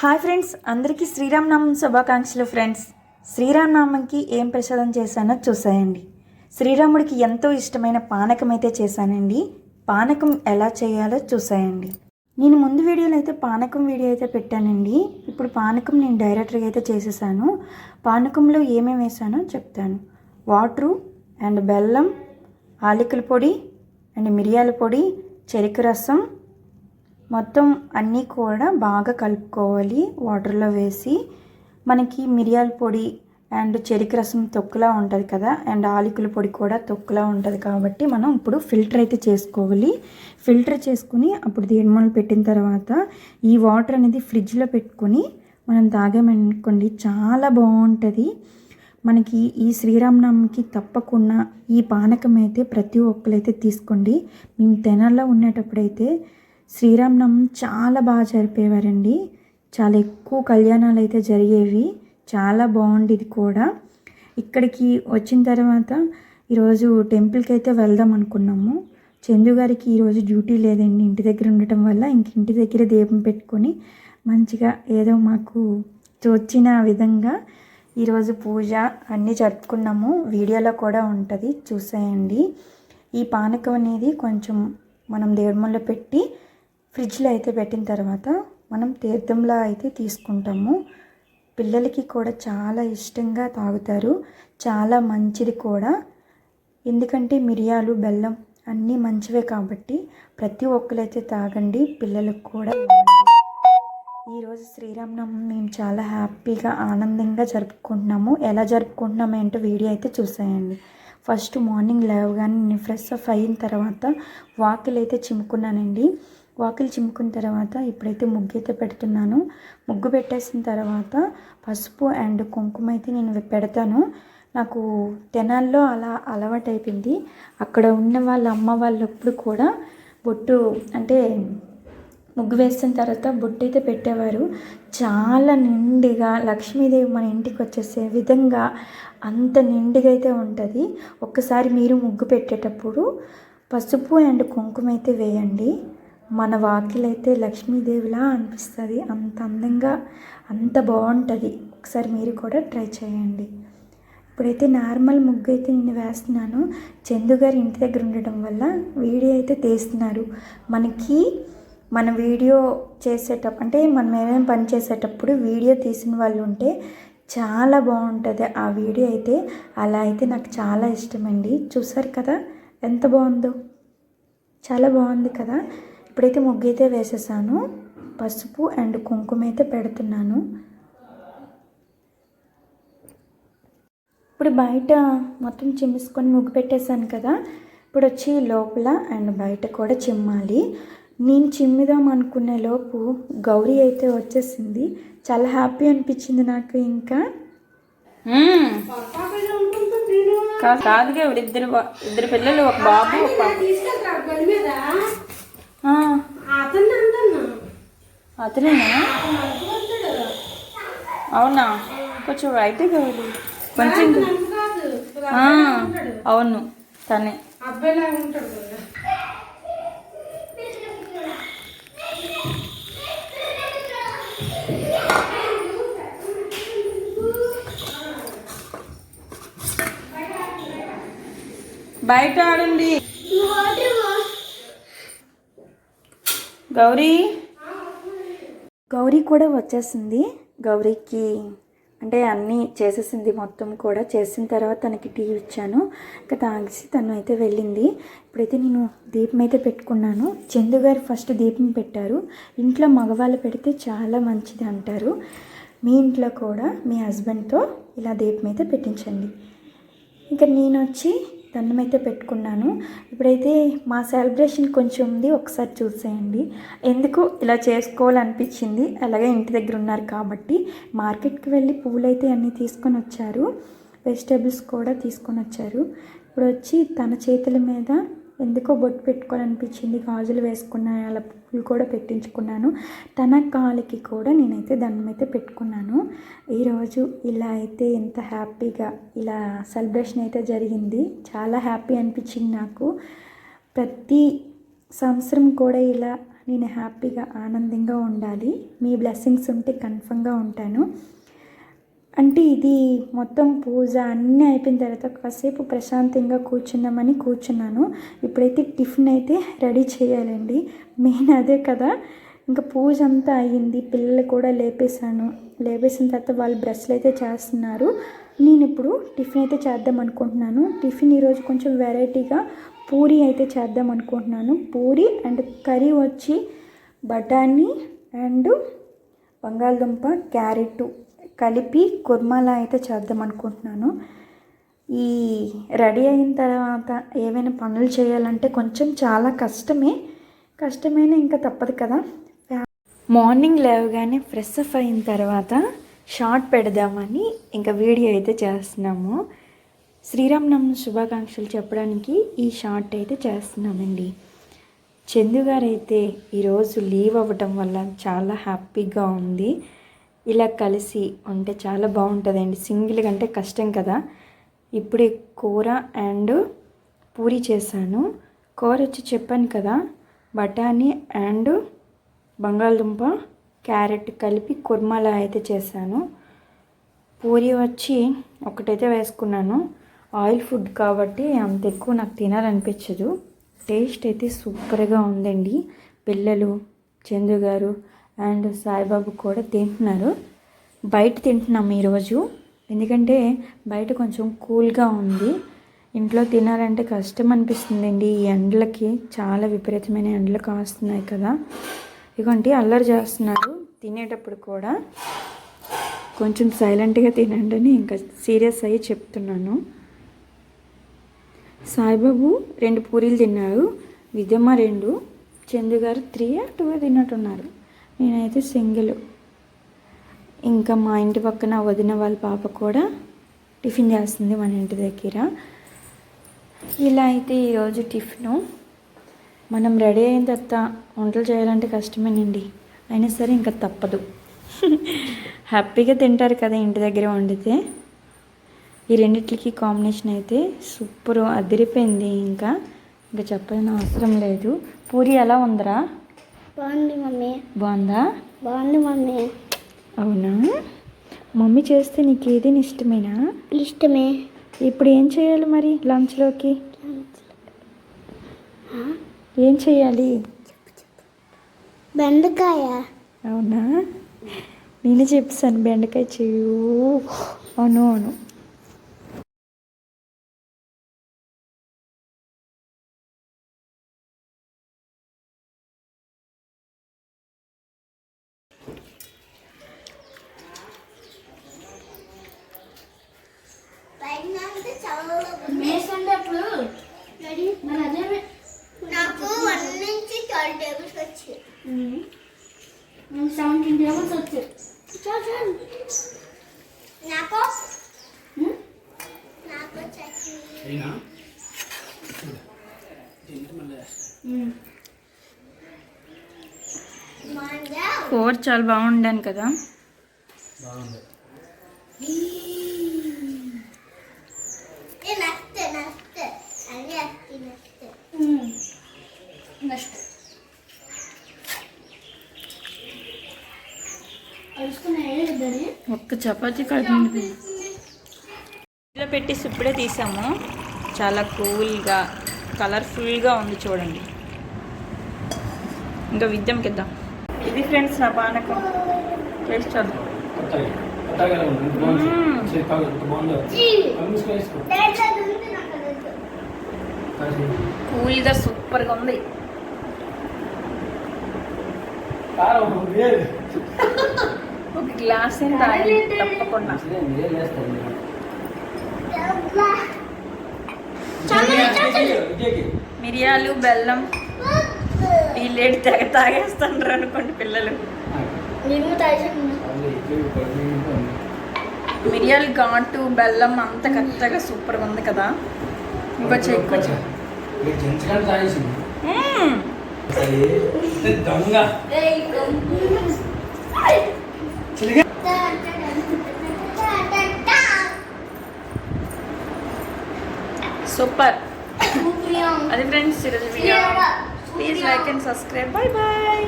Hi friends అందరికీ శ్రీరామనామం శుభాకాంక్షలు friends. శ్రీరామనామంకి ఏం ప్రసాదం చేశానో చూసాయండి. శ్రీరాముడికి ఎంతో ఇష్టమైన పానకం అయితే చేశానండి. పానకం ఎలా చేయాలో చూసాయండి. నేను ముందు వీడియోలో అయితే పానకం వీడియో అయితే పెట్టానండి. ఇప్పుడు పానకం నేను డైరెక్ట్గా అయితే చేసేసాను. పానకంలో ఏమేమి వేసానో చెప్తాను. వాటరు అండ్ బెల్లం ఆలికల పొడి అండ్ మిరియాల పొడి చెరుకు రసం మొత్తం అన్నీ కూడా బాగా కలుపుకోవాలి. వాటర్లో వేసి మనకి మిరియాల పొడి అండ్ చెరుకు రసం తొక్కులా ఉంటుంది కదా అండ్ ఆలికల పొడి కూడా తొక్కులా ఉంటుంది కాబట్టి మనం ఇప్పుడు ఫిల్టర్ అయితే చేసుకోవాలి. ఫిల్టర్ చేసుకుని అప్పుడు దీనిమూల పెట్టిన తర్వాత ఈ వాటర్ అనేది ఫ్రిడ్జ్లో పెట్టుకొని మనం తాగామనుకోండి చాలా బాగుంటుంది. మనకి ఈ శ్రీరామనవమికి తప్పకుండా ఈ పానకం అయితే ప్రతి ఒక్కరైతే తీసుకోండి. మేము తెనాల్లో ఉండేటప్పుడైతే శ్రీరామనవం చాలా బాగా జరిపేవారండి. చాలా ఎక్కువ కళ్యాణాలు అయితే జరిగేవి. చాలా బాగుండేది కూడా. ఇక్కడికి వచ్చిన తర్వాత ఈరోజు టెంపుల్కి అయితే వెళ్దాం అనుకున్నాము. చందు గారికి ఈరోజు డ్యూటీ లేదండి. ఇంటి దగ్గర ఉండటం వల్ల ఇంక ఇంటి దగ్గర దీపం పెట్టుకొని మంచిగా ఏదో మాకు తోచిన విధంగా ఈరోజు పూజ అన్నీ జరుపుకున్నాము. వీడియోలో కూడా ఉంటుంది. చూసేయండి. ఈ పానకం అనేది కొంచెం మనం దేవుడి పెట్టి ఫ్రిడ్జ్లో అయితే పెట్టిన తర్వాత మనం తీర్థంలా అయితే తీసుకుంటాము. పిల్లలకి కూడా చాలా ఇష్టంగా తాగుతారు. చాలా మంచిది కూడా. ఎందుకంటే మిరియాలు బెల్లం అన్నీ మంచివే కాబట్టి ప్రతి ఒక్కరైతే తాగండి. పిల్లలకు కూడా ఈరోజు శ్రీరామనవమి మేము చాలా హ్యాపీగా ఆనందంగా జరుపుకుంటున్నాము. ఎలా జరుపుకుంటున్నాము ఏంటో వీడియో అయితే చూసేయండి. ఫస్ట్ మార్నింగ్ లేవగానే నేను ఫ్రెష్ అప్ అయిన తర్వాత వాకిలు అయితే చిమ్ముకున్నానండి. వాకిలి చిమ్ముకున్న తర్వాత ఇప్పుడైతే ముగ్గు అయితే పెడుతున్నాను. ముగ్గు పెట్టేసిన తర్వాత పసుపు అండ్ కుంకుమ అయితే నేను పెడతాను. నాకు తెనాల్లో అలా అలవాటు అయిపోయింది. అక్కడ ఉన్న వాళ్ళ అమ్మ వాళ్ళప్పుడు కూడా బొట్టు అంటే ముగ్గు వేసిన తర్వాత బొట్టు అయితే పెట్టేవారు. చాలా నిండుగా లక్ష్మీదేవి మన ఇంటికి వచ్చేసే విధంగా అంత నిండుగా అయితే ఉంటుంది. ఒక్కసారి మీరు ముగ్గు పెట్టేటప్పుడు పసుపు అండ్ కుంకుమ అయితే వేయండి. మన వాకిలైతే లక్ష్మీదేవిలా అనిపిస్తుంది. అంత అందంగా అంత బాగుంటుంది. ఒకసారి మీరు కూడా ట్రై చేయండి. ఇప్పుడైతే నార్మల్ ముగ్గు అయితే నేను వేస్తున్నాను. చందు గారు ఇంటి దగ్గర ఉండటం వల్ల వీడియో అయితే తీస్తున్నారు. మనకి మన వీడియో చేసేటప్పుడు అంటే మనం ఏమైనా పని చేసేటప్పుడు వీడియో తీసిన వాళ్ళు ఉంటే చాలా బాగుంటుంది ఆ వీడియో అయితే. అలా అయితే నాకు చాలా ఇష్టమండి. చూసారు కదా? ఎంత బాగుందో? చాలా బాగుంది కదా? ఇప్పుడైతే ముగ్గు అయితే వేసేసాను. పసుపు అండ్ కుంకుమ అయితే పెడుతున్నాను. ఇప్పుడు బయట మొత్తం చిమ్ముసుకొని ముగ్గు పెట్టేశాను కదా ఇప్పుడు వచ్చి లోపల అండ్ బయట కూడా చిమ్మాలి. నేను చిమ్మిదాం అనుకునే లోపు గౌరీ అయితే వచ్చేసింది. చాలా హ్యాపీ అనిపించింది నాకు ఇంకా. కాదు ఇద్దరు ఇద్దరు పిల్లలు ఒక బాబు ఒక పాప తీసుకెళ్తారు బండి మీద ఆ, అతన్ని అంటున్నా అతనేనా? అవునా? కొంచెం అయితే గౌరీ కొంచెం అవును తనే. బయట ఆడండి. గౌరీ. గౌరీ కూడా వచ్చేసింది. గౌరీకి అంటే అన్నీ చేసేసింది మొత్తం కూడా. చేసిన తర్వాత తనకి టీ ఇచ్చాను. ఇంకా తాగిసి తను అయితే వెళ్ళింది. ఇప్పుడైతే నేను దీపం అయితే పెట్టుకున్నాను. చందు గారు ఫస్ట్ దీపం పెట్టారు. ఇంట్లో మగవాళ్ళు పెడితే చాలా మంచిది అంటారు. మీ ఇంట్లో కూడా మీ హస్బెండ్తో ఇలా దీపం అయితే పెట్టించండి. ఇంకా నేను వచ్చి దండం అయితే పెట్టుకున్నాను. ఇప్పుడైతే మా సెలబ్రేషన్ కొంచెం ఉంది ఒకసారి చూసేయండి. ఎందుకు ఇలా చేసుకోవాలనిపించింది? అలాగే ఇంటి దగ్గర ఉన్నారు కాబట్టి మార్కెట్కి వెళ్ళి పూలు అయితే అన్నీ తీసుకొని వచ్చారు. వెజిటేబుల్స్ కూడా తీసుకొని వచ్చారు. ఇప్పుడు వచ్చి తన చేతుల మీద ఎందుకో బొట్టు పెట్టుకోవాలనిపించింది. గాజులు వేసుకున్నాను అలా పువ్వులు కూడా పెట్టించుకున్నాను. తన కాలికి కూడా నేనైతే దండం అయితే పెట్టుకున్నాను. ఈరోజు ఇలా అయితే ఎంత హ్యాపీగా ఇలా సెలబ్రేషన్ అయితే జరిగింది. చాలా హ్యాపీ అనిపించింది నాకు. ప్రతి సంవత్సరం కూడా ఇలా నేను హ్యాపీగా ఆనందంగా ఉండాలి. మీ బ్లెస్సింగ్స్ ఉంటే కన్ఫర్మ్గా ఉంటాను. అంటే ఇది మొత్తం పూజ అన్నీ అయిపోయిన తర్వాత కాసేపు ప్రశాంతంగా కూర్చుందామని కూర్చున్నాను. ఇప్పుడైతే టిఫిన్ అయితే రెడీ చేయాలండి. మెయిన్ అదే కదా. ఇంకా పూజ అంతా అయ్యింది. పిల్లలు కూడా లేపేశాను. లేపేసిన తర్వాత వాళ్ళు బ్రష్లు అయితే చేస్తున్నారు. నేను ఇప్పుడు టిఫిన్ అయితే చేద్దాం అనుకుంటున్నాను. టిఫిన్ ఈరోజు కొంచెం వెరైటీగా పూరి అయితే చేద్దాం అనుకుంటున్నాను. పూరి అండ్ కర్రీ వచ్చి బఠానీ అండ్ బంగాళదుంప క్యారెట్. కలిపి కుర్మాలా అయితే చేద్దాం అనుకుంటున్నాను. ఈ రెడీ అయిన తర్వాత ఏవైనా పనులు చేయాలంటే కొంచెం చాలా కష్టమే. కష్టమైన ఇంకా తప్పదు కదా. మార్నింగ్ లేవగానే ఫ్రెష్ అప్ అయిన తర్వాత షార్ట్ పెడదామని ఇంకా వీడియో అయితే చేస్తున్నాము. శ్రీరామనవమి శుభాకాంక్షలు చెప్పడానికి ఈ షార్ట్ అయితే చేస్తున్నామండి. చందు గారు అయితే ఈరోజు లీవ్ అవ్వటం వల్ల చాలా హ్యాపీగా ఉంది. ఇలా కలిసి ఉంటే చాలా బాగుంటుందండి. సింగిల్ కంటే కష్టం కదా. ఇప్పుడే కూర అండ్ పూరి చేశాను. కూర వచ్చి చెప్పాను కదా. బఠానీ అండ్ బంగాళదుంప క్యారెట్ కలిపి కుర్మాలా అయితే చేశాను. పూరి వచ్చి ఒకటైతే వేసుకున్నాను. ఆయిల్ ఫుడ్ కాబట్టి అంత ఎక్కువ నాకు తినాలనిపించదు. టేస్ట్ అయితే సూపర్గా ఉందండి. పిల్లలు చందు గారు అండ్ సాయిబాబు కూడా తింటున్నారు. బయట తింటున్నాము ఈరోజు. ఎందుకంటే బయట కొంచెం కూల్గా ఉంది. ఇంట్లో తినాలంటే కష్టం అనిపిస్తుందండి. ఈ ఎండలకి చాలా విపరీతమైన ఎండలు కాస్తున్నాయి కదా. ఇదిగోండి అల్లరి చేస్తున్నారు. తినేటప్పుడు కూడా కొంచెం సైలెంట్గా తినండి అని ఇంకా సీరియస్ అయ్యి చెప్తున్నాను. సాయిబాబు రెండు పూరీలు తిన్నారు. విద్యమ్మ రెండు. చందు గారు త్రీ టూ తిన్నట్టున్నారు. నేనైతే సింగిల్. ఇంకా మా ఇంటి పక్కన వదిన వాళ్ళ పాప కూడా టిఫిన్ చేస్తుంది మన ఇంటి దగ్గర. ఇలా అయితే ఈరోజు టిఫిను. మనం రెడీ అయిన తర్వాత వంటలు చేయాలంటే కష్టమేనండి. అయినా సరే ఇంకా తప్పదు. హ్యాపీగా తింటారు కదా ఇంటి దగ్గర వండితే. ఈ రెండిట్లకి కాంబినేషన్ అయితే సూపర్ అదిరిపోయింది. ఇంకా ఇంకా చెప్పాల్సిన అవసరం లేదు. పూరి ఎలా ఉందరా? బాగుంది మమ్మీ. బాగుందా? బాగుంది మమ్మీ. అవునా? మమ్మీ చేస్తే నీకు ఏదైనా ఇష్టమేనా? ఇష్టమే. ఇప్పుడు ఏం చేయాలి మరి లంచ్లోకి? ఏం చేయాలి? బెండకాయ. అవునా? నేను చెప్పాను బెండకాయ చేయు అవును అవును. నాకు నాకు చట్నీ మాంజా కూర చాలా బాగుండాను కదా. ఏ ఒక్క చపాతీ కడుపు ఇలా పెట్టి ఇప్పుడే తీసాము. చాలా కూల్గా కలర్ఫుల్గా ఉంది చూడండి. ఇంకా విద్యంకి ఇద్దాం. ఇది ఫ్రెండ్స్ నా పానకం. టేస్ట్ కాదు కూల్గా సూపర్గా ఉంది. గ్లాస్ తాగాలి తప్పకుండా. మిరియాలు బెల్లం వీళ్ళేటి తెగ తాగేస్తుండ్రు అనుకోండి పిల్లలు. తాగి మిరియాలు ఘాటు బెల్లం అంత కరెక్ట్గా సూపర్గా ఉంది కదా. ఇంకొంచెం ఎక్కువ చెయ్. మీరు జంచడం తాగేసింది మ్మ్. అసలు దొంగ. సూపర్ అది ఫ్రెండ్స్ ఈరోజు video please like and subscribe bye bye